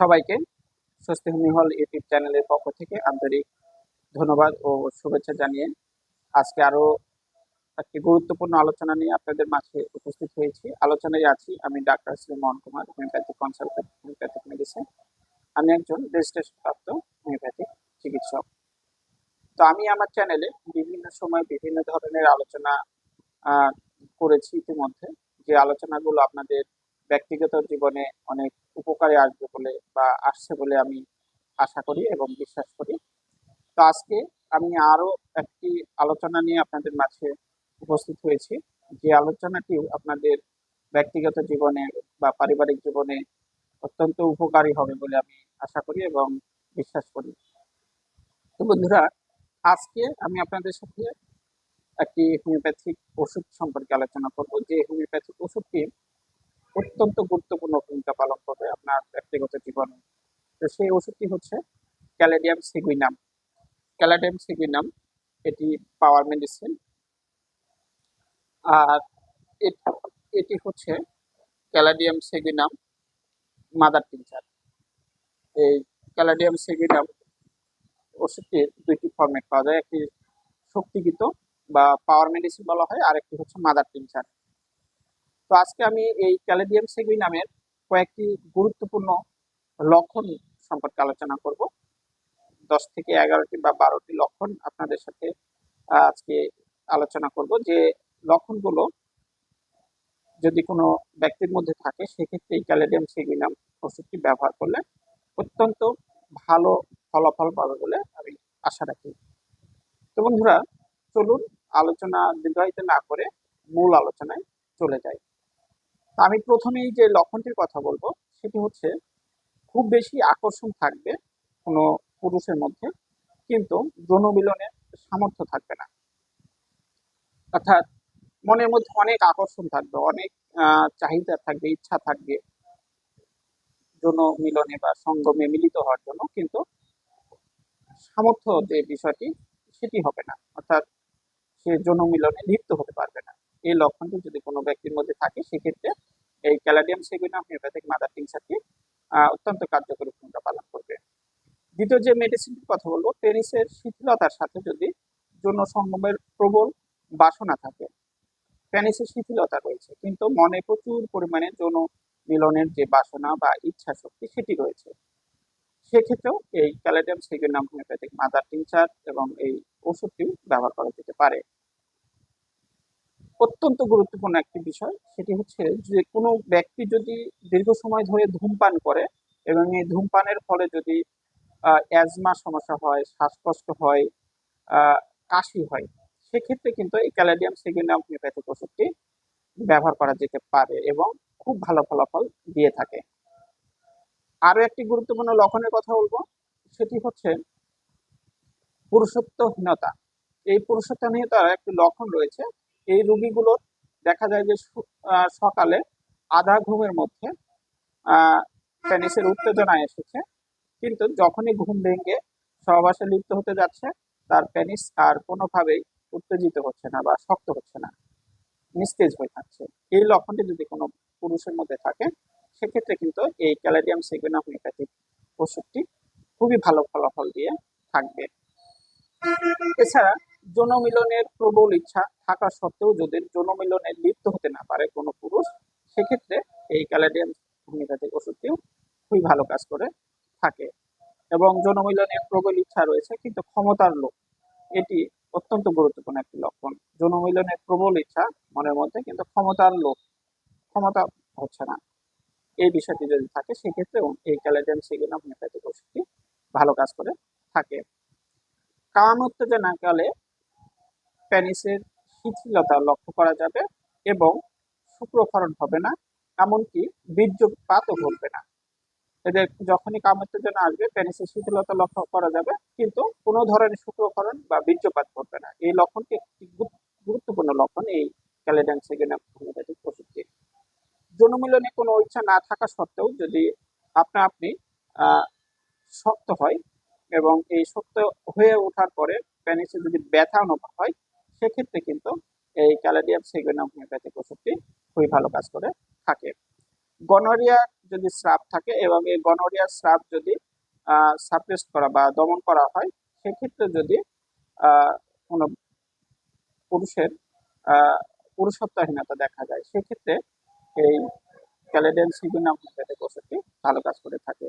সবাইকে স্বস্তিভূমি হল ইউটিউব চ্যানেলের পক্ষ থেকে আন্তরিক ধন্যবাদ ও শুভেচ্ছা জানিয়ে আজকে আরও একটি গুরুত্বপূর্ণ আলোচনা নিয়ে আপনাদের মাঝে উপস্থিত হয়েছি। আলোচনায় আছি আমি doctor Shri Mohan Kumar homeopathic consultant homeopathic medicine আমি একজন রেজিস্ট্রেশন প্রাপ্ত হোমিওপ্যাথিক চিকিৎসক। তো আমি আমার চ্যানেলে বিভিন্ন সময় বিভিন্ন ধরনের আলোচনা করেছি ইতিমধ্যে। যে আলোচনাগুলো আপনাদের ব্যক্তিগত জীবনে অনেক উপকারে আসবে বলে বা আসছে বলে আমি আশা করি এবং বিশ্বাস করি। তো আজকে আমি আরও একটি আলোচনা নিয়ে আপনাদের মাঝে উপস্থিত হয়েছি। যে আলোচনাটি আপনাদের ব্যক্তিগত জীবনে বা পারিবারিক জীবনে অত্যন্ত উপকারী হবে বলে আমি আশা করি এবং বিশ্বাস করি। তো বন্ধুরা, আজকে আমি আপনাদের সাথে একটি হোমিওপ্যাথিক ওষুধ সম্পর্কে আলোচনা করব। যে হোমিওপ্যাথিক ওষুধটি অত্যন্ত গুরুত্বপূর্ণ ভূমিকা পালন করবে আপনার ব্যক্তিগত জীবনে। তো সেই ওষুধটি হচ্ছে ক্যালেডিয়াম সিগুইনাম। ক্যালাডিয়াম সিগুইনাম, এটি পাওয়ার মেডিসিন। আর এটি হচ্ছে ক্যালাডিয়াম সিগুইনাম মাদার টিনচার এই ক্যালাডিয়াম সিগুইনাম ওষুধটির দুইটি ফরম্যাট পাওয়া যায়। একটি শক্তিগীত বা পাওয়ার মেডিসিন বলা হয় আর একটি হচ্ছে মাদার টিনচার তো আজকে আমি এই ক্যালেডিয়াম সেগুই নামের কয়েকটি গুরুত্বপূর্ণ লক্ষণ সম্পর্কে আলোচনা করব। দশ থেকে এগারোটি বা বারোটি লক্ষণ আপনাদের সাথে আজকে আলোচনা করব যে লক্ষণগুলো যদি কোনো ব্যক্তির মধ্যে থাকে, সেক্ষেত্রে এই ক্যালেডিয়াম সেগুইনাম ওষুধটি ব্যবহার করলে অত্যন্ত ভালো ফলাফল পাবে বলে আমি আশা রাখি। তো বন্ধুরা, চলুন আলোচনা দীর্ঘায়িত না করে মূল আলোচনায় চলে যাই। আমি প্রথমেই যে লক্ষণটির কথা বলব, সেটি হচ্ছে খুব বেশি আকর্ষণ থাকবে কোনো পুরুষের মধ্যে, কিন্তু যৌন মিলনের সামর্থ্য থাকবে না। অর্থাৎ মনের মধ্যে অনেক আকর্ষণ থাকবে, অনেক চাহিদা থাকবে, ইচ্ছা থাকবে যৌন মিলনে বা সঙ্গমে মিলিত হওয়ার জন্য, কিন্তু সামর্থ্য যে বিষয়টি, সেটি হবে না। অর্থাৎ সে যৌন মিলনে লিপ্ত হতে পারবে না। এই লক্ষণটি যদি কোনো ব্যক্তির মধ্যে থাকে, সেক্ষেত্রে এই ক্যালাডিয়াম সেগুইনাম হোমিওপ্যাথিক, মাদার টিংসারটি অত্যন্ত কার্যকরী ভূমিকা পালন করবে। দ্বিতীয় যে মেডিসিনটির কথা বলব পেনিসের শিথিলতার সাথে যদি যৌন সঙ্গমের প্রবল বাসনা থাকে পেনিসের শিথিলতা রয়েছে, কিন্তু মনে প্রচুর পরিমাণে যৌন মিলনের যে বাসনা বা ইচ্ছা শক্তি সেটি রয়েছে। সেক্ষেত্রেও এই caladium seguinum homeopathic, mother tincture এবং এই ওষুধটি ব্যবহার করা যেতে পারে। অত্যন্ত গুরুত্বপূর্ণ একটি বিষয়। সেটি হচ্ছে যে কোনো ব্যক্তি যদি দীর্ঘ সময় ধরে ধূমপান করে এবং এই ধূমপানের ফলে যদি অ্যাজমা সমস্যা হয়, শ্বাসকষ্ট হয় কাশি হয়, সেক্ষেত্রে কিন্তু এই ক্যালাডিয়াম সেগুইনাম হোমিওপ্যাথিক ওষুধটি ব্যবহার করা যেতে পারে এবং খুব ভালো ফলাফল দিয়ে থাকে। আরও একটি গুরুত্বপূর্ণ লক্ষণের কথা বলব, সেটি হচ্ছে পুরুষত্বহীনতা। এই পুরুষত্বহীনতার একটি লক্ষণ রয়েছে এই রোগীগুলোর দেখা যায় যে সকালে আধা ঘুমের মধ্যে, আহ পেনিসের উত্তেজনা এসেছে। কিন্তু যখনই ঘুম ভেঙে সহবাসে লিপ্ত হতে যাচ্ছে, তার প্যানিস আর কোনোভাবেই উত্তেজিত হচ্ছে না বা শক্ত হচ্ছে না। নিস্তেজ হয়ে থাকছে। এই লক্ষণটি যদি কোনো পুরুষের মধ্যে থাকে, সেক্ষেত্রে কিন্তু এই ক্যালাডিয়াম সেগুনা হোমিওপ্যাথিক ওষুধটি খুবই ভালো ফলাফল দিয়ে থাকবে। এছাড়া যৌন মিলনের প্রবল ইচ্ছা থাকা সত্ত্বেও যদি যৌন মিলনে লিপ্ত হতে না পারে কোনো পুরুষ, সেক্ষেত্রে এই ক্যালাডিয়াম হোমিওপ্যাথিক ওষুধটিও খুবই ভালো কাজ করে থাকে। এবং যৌন মিলনের প্রবল ইচ্ছা রয়েছে, কিন্তু ক্ষমতার লোক এটি অত্যন্ত গুরুত্বপূর্ণ একটি লক্ষণ। যৌন মিলনের প্রবল ইচ্ছা মনের মধ্যে, কিন্তু ক্ষমতার লোক ক্ষমতা হচ্ছে না। এই বিষয়টি যদি থাকে, সেক্ষেত্রেও এই ক্যালাডিয়াম সিগুনা হোমিওপ্যাথিক ওষুধটি ভালো কাজ করে থাকে। কাম উত্তেজনাকালে প্যানিসের শিথিলতা লক্ষ্য করা যাবে এবং শুক্রক্ষরণ হবে না, এমনকি বীর্যপাতও ঘটবে না। এদের যখনই কাম উত্তেজনা আসবে প্যানিসের শিথিলতা লক্ষ্য করা যাবে, কিন্তু কোনো ধরনের শুক্রক্ষরণ বা বীর্যপাত ঘটবে না। এই লক্ষণটি একটি গুরুত্বপূর্ণ লক্ষণ এই ক্যালেডান সেগেনা হোমিওপ্যাথিক ওষুধটি যৌন কোনো ইচ্ছা না থাকা সত্ত্বেও যদি আপনা আপনি শক্ত হয় এবং এই শক্ত হয়ে ওঠার পরে প্যানিসে যদি ব্যথা অনুভব হয় সেক্ষেত্রে কিন্তু এই ক্যালাডিয়াম সেগুনাম হোমিওপ্যাথিক ওষুধটি খুবই ভালো কাজ করে থাকে। গনোরিয়া যদি স্রাব থাকে এবং এই গনোরিয়ার স্রাব যদি সাপ্রেস করা বা দমন করা হয়, সেক্ষেত্রে যদি কোনো পুরুষের পুরুষত্বহীনতা দেখা যায়, সেক্ষেত্রে এই ক্যালেডিয়ান সিগুনাম হোমিওপ্যাথিক ওষুধটি ভালো কাজ করে থাকে।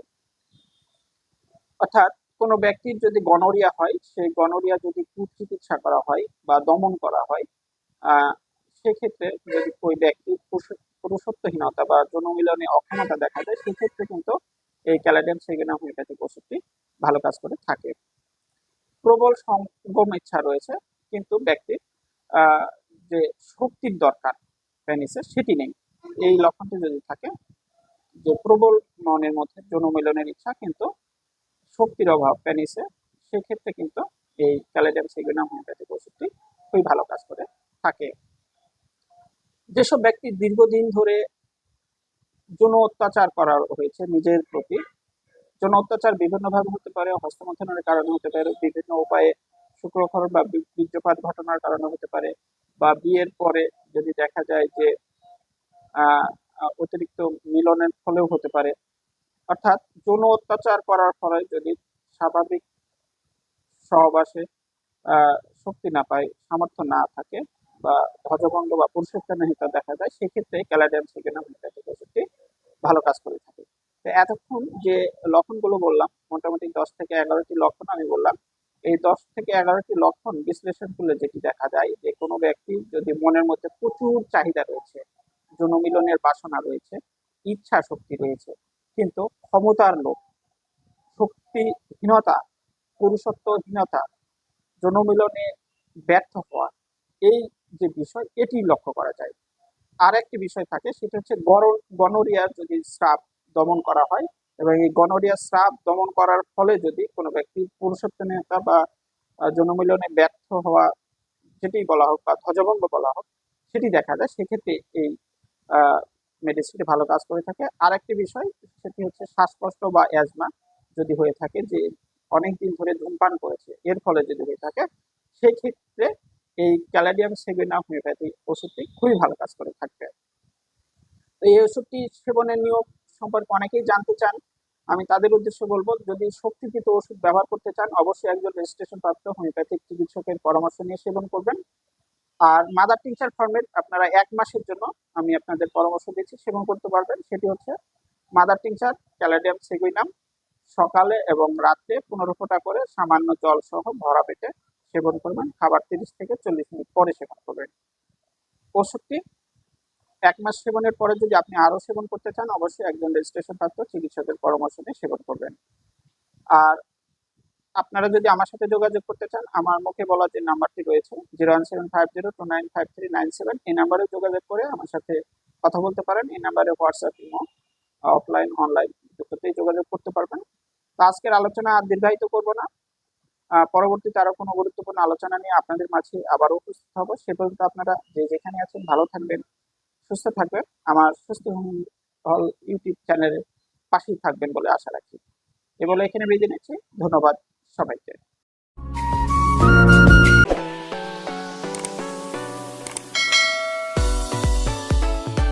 অর্থাৎ কোনো ব্যক্তির যদি গনোরিয়া হয়, সেই গনোরিয়া যদি কুচিকিৎসা করা হয় বা দমন করা হয় সেক্ষেত্রে যদি ওই ব্যক্তির পুরুষত্বহীনতা বা যৌনমিলনে অক্ষমতা দেখা যায়, সেক্ষেত্রে কিন্তু এই ক্যালাডিয়াম সেগেনা হোমিওপ্যাথিক ওষুধটি ভালো কাজ করে থাকে। প্রবল সঙ্গম ইচ্ছা রয়েছে, কিন্তু ব্যক্তির যে শক্তির দরকার পেনিসে সেটি নেই। এই লক্ষণটি যদি থাকে, যে প্রবল মনের মধ্যে যৌনমিলনের ইচ্ছা কিন্তু শক্তির অভাব পেনিসে সেক্ষেত্রে কিন্তু এই ক্যালাডিয়াম সেগুনা হোমিওপ্যাথিক ওষুধটি খুবই ভালো কাজ করে থাকে। যেসব ব্যক্তি দীর্ঘদিন ধরে যৌন অত্যাচার করা হয়েছে নিজের প্রতি যৌন অত্যাচার বিভিন্নভাবে হতে পারে হস্তমন্থনের কারণে হতে পারে, বিভিন্ন উপায়ে শুক্রক্ষরণ বা বীর্যপাত ঘটনার কারণে হতে পারে, বা বিয়ের পরে যদি দেখা যায় যে অতিরিক্ত মিলনের ফলেও হতে পারে অর্থাৎ যৌন অত্যাচার করার ফলে যদি স্বাভাবিক সহবাসে শক্তি না পায়, সামর্থ্য না থাকে বা ধ্বজভঙ্গ বা পুরুষত্বহীনতা দেখা যায়, সেক্ষেত্রে ক্যালাডিয়াম সেকেনা হোমিওপ্যাথিক ওষুধটি ভালো কাজ করে থাকে। তো এতক্ষণ যে লক্ষণগুলো বললাম, মোটামুটি দশ থেকে এগারোটি লক্ষণ আমি বললাম, এই দশ থেকে এগারোটি লক্ষণ বিশ্লেষণ করলে যেটি দেখা যায় যে কোনো ব্যক্তি যদি মনের মধ্যে প্রচুর চাহিদা রয়েছে, যৌন মিলনের বাসনা রয়েছে, ইচ্ছা শক্তি রয়েছে কিন্তু ক্ষমতার লোভ, শক্তিহীনতা, পুরুষত্বহীনতা, জনমিলনে ব্যর্থ হওয়া, এই যে বিষয়, এটি লক্ষ্য করা যায়। আর একটি বিষয় থাকে, সেটা হচ্ছে গনোরিয়ার যদি স্রাব দমন করা হয় এবং এই গনোরিয়ার স্রাব দমন করার ফলে যদি কোনো ব্যক্তি পুরুষত্বহীনতা বা জনমিলনে ব্যর্থ হওয়া, যেটি বলা হোক বা ধ্বজভঙ্গ বলা হোক, সেটি দেখা যায়, সেক্ষেত্রে এই মেডিসিনটি ভালো কাজ করে থাকে। আর একটি বিষয়, সেটি হচ্ছে শ্বাসকষ্ট বা অ্যাজমা যদি হয়ে থাকে, যে অনেক দিন ধরে ধূমপান করেছে, এর ফলে যদি হয়ে থাকে সেই ক্ষেত্রে এই ক্যালাডিয়াম সেগুনা হোমিওপ্যাথি ওষুধটি খুবই ভালো কাজ করে থাকবে। এই ওষুধটি সেবনের নিয়ম সম্পর্কে অনেকেই জানতে চান। আমি তাদের উদ্দেশ্যে বলব, যদি শক্তিকৃত ওষুধ ব্যবহার করতে চান, অবশ্যই একজন রেজিস্ট্রেশন প্রাপ্ত হোমিওপ্যাথিক চিকিৎসকের পরামর্শ নিয়ে সেবন করবেন। আর মাদার টিংচার ফর্মেট আপনারা এক মাসের জন্য আমি আপনাদের পরামর্শ দিচ্ছি, সেবন করতে পারবেন। সেটি হচ্ছে মাদার টিংচার ক্যালাডিয়াম সেগুইনাম সকালে এবং রাত্রে পনেরো ফোঁটা করে সামান্য জল সহ ভরা পেটে সেবন করবেন। খাবার তিরিশ থেকে চল্লিশ মিনিট পরে সেবন করবেন। ওষুধটি এক মাস সেবনের পরে যদি আপনি আরও সেবন করতে চান, অবশ্যই একজন রেজিস্ট্রেশন প্রাপ্ত চিকিৎসকের পরামর্শ নিয়ে সেবন করবেন। আর আপনারা যদি আমার সাথে যোগাযোগ করতে চান, আমার মুখে বলা যে নাম্বারটি রয়েছে zero one seven five zero two nine five three nine seven এই নাম্বারে যোগাযোগ করে আমার সাথে কথা বলতে পারেন। এই নাম্বারে হোয়াটসঅ্যাপ ইমো অফলাইন অনলাইন দুটোতেই যোগাযোগ করতে পারবেন। তো আজকের আলোচনা আর দীর্ঘায়িত করব না। পরবর্তীতে আরও কোনো গুরুত্বপূর্ণ আলোচনা নিয়ে আপনাদের মাঝে আবারও উপস্থিত হব। সে পর্যন্ত আপনারা যে যেখানে আছেন ভালো থাকবেন, সুস্থ থাকবেন। আমার সুস্থ হল ইউটিউব চ্যানেলের পাশেই থাকবেন বলে আশা রাখি। এ বলে এখানে বেঁধে নিচ্ছি। ধন্যবাদ। সবাইকে।